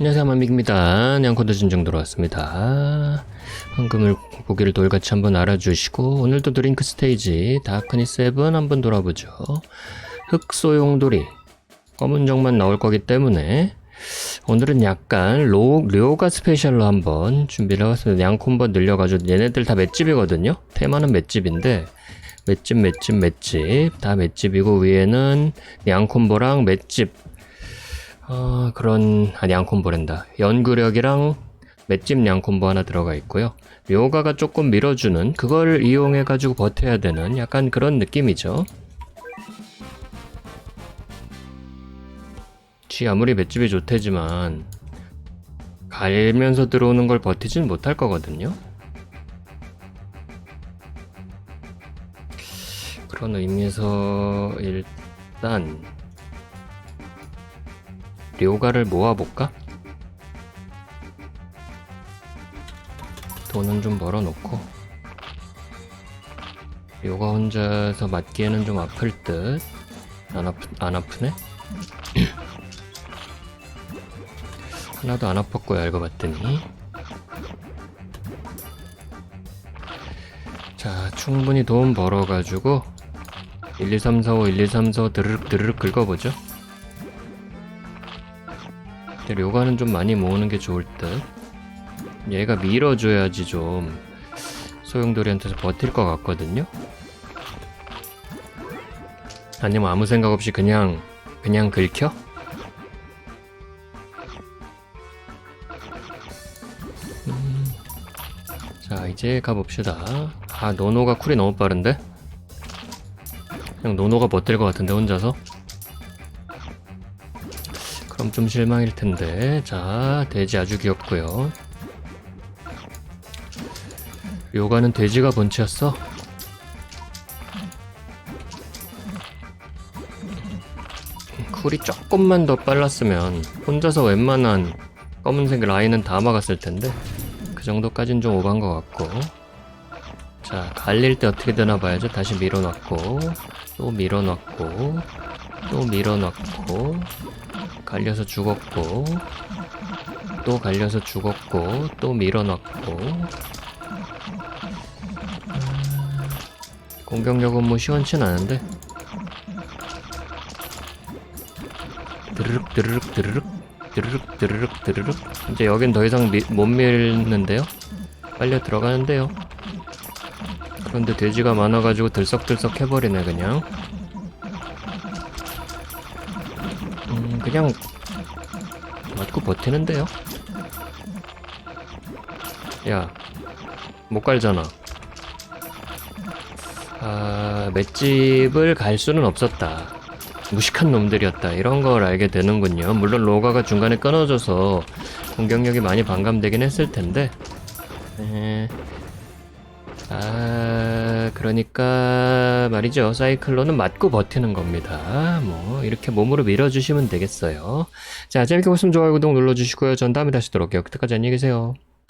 안녕하세요 만믹입니다. 냥코드 진정 돌아왔습니다. 황금을 고기를 돌같이 한번 알아주시고 오늘도 드링크 스테이지 다크니 세븐 한번 돌아보죠. 흑소용돌이 검은 정만 나올 거기 때문에 오늘은 약간 로, 료가 스페셜로 한번 준비를 해봤습니다. 양콤보 늘려가지고 얘네들 다 맷집이거든요. 테마는 맷집인데 맷집 맷집 맷집. 다 맷집이고 위에는 양콤보랑 맷집 어, 그런 아 양콤보랜다. 연구력이랑 맷집 양콤보 하나 들어가 있고요. 료가가 조금 밀어주는 그걸 이용해 가지고 버텨야 되는 약간 그런 느낌이죠. 지 아무리 맷집이 좋대지만 갈면서 들어오는 걸 버티진 못할 거거든요. 그런 의미에서 일단 료가를 모아볼까? 돈은 좀 벌어놓고 료가 혼자서 맞기에는 좀 아플 듯. 안, 아프, 안 아프네? 하나도 안 아팠고요, 알고 봤더니. 자, 충분히 돈 벌어가지고 1, 2, 3, 4, 5, 1, 2, 3, 4, 5 드르륵 드르륵 긁어보죠. 근데 료가는 좀 많이 모으는 게 좋을 듯. 얘가 밀어줘야지 좀 소용돌이한테서 버틸 것 같거든요. 아니면 아무 생각 없이 그냥 그냥 긁혀? 음, 자 이제 가봅시다. 아 노노가 쿨이 너무 빠른데? 그냥 노노가 버틸 것 같은데 혼자서? 그럼 좀 실망일 텐데. 자, 돼지 아주 귀엽고요. 요가는 돼지가 본체였어. 쿨이 조금만 더 빨랐으면 혼자서 웬만한 검은색 라인은 다 막았을 텐데 그 정도까진 좀 오반 것 같고 자 갈릴 때 어떻게 되나 봐야죠 다시 밀어넣고 또 밀어넣고 또 밀어넣고 갈려서 죽었고 또 갈려서 죽었고 또 밀어넣고. 음, 공격력은 뭐 시원치 않은데. 드르륵 드르륵 드르륵 드르륵 드르륵 드르륵. 이제 여긴 더 이상 미, 못 밀는데요? 빨려 들어가는데요? 그런데 돼지가 많아가지고 들썩들썩 해버리네 그냥 그냥 맞고 버티는데요. 야, 못 갈잖아. 아, 맷집을 갈 수는 없었다. 무식한 놈들이었다. 이런 걸 알게 되는군요. 물론 로가가 중간에 끊어져서 공격력이 많이 반감되긴 했을 텐데. 에... 아, 그러니까 말이죠. 사이클론은 맞고 버티는 겁니다. 뭐 이렇게 몸으로 밀어주시면 되겠어요. 자, 재밌게 보시면 좋아요, 구독 눌러주시고요. 전 다음에 다시 돌아올게요. 그때까지 안녕히 계세요.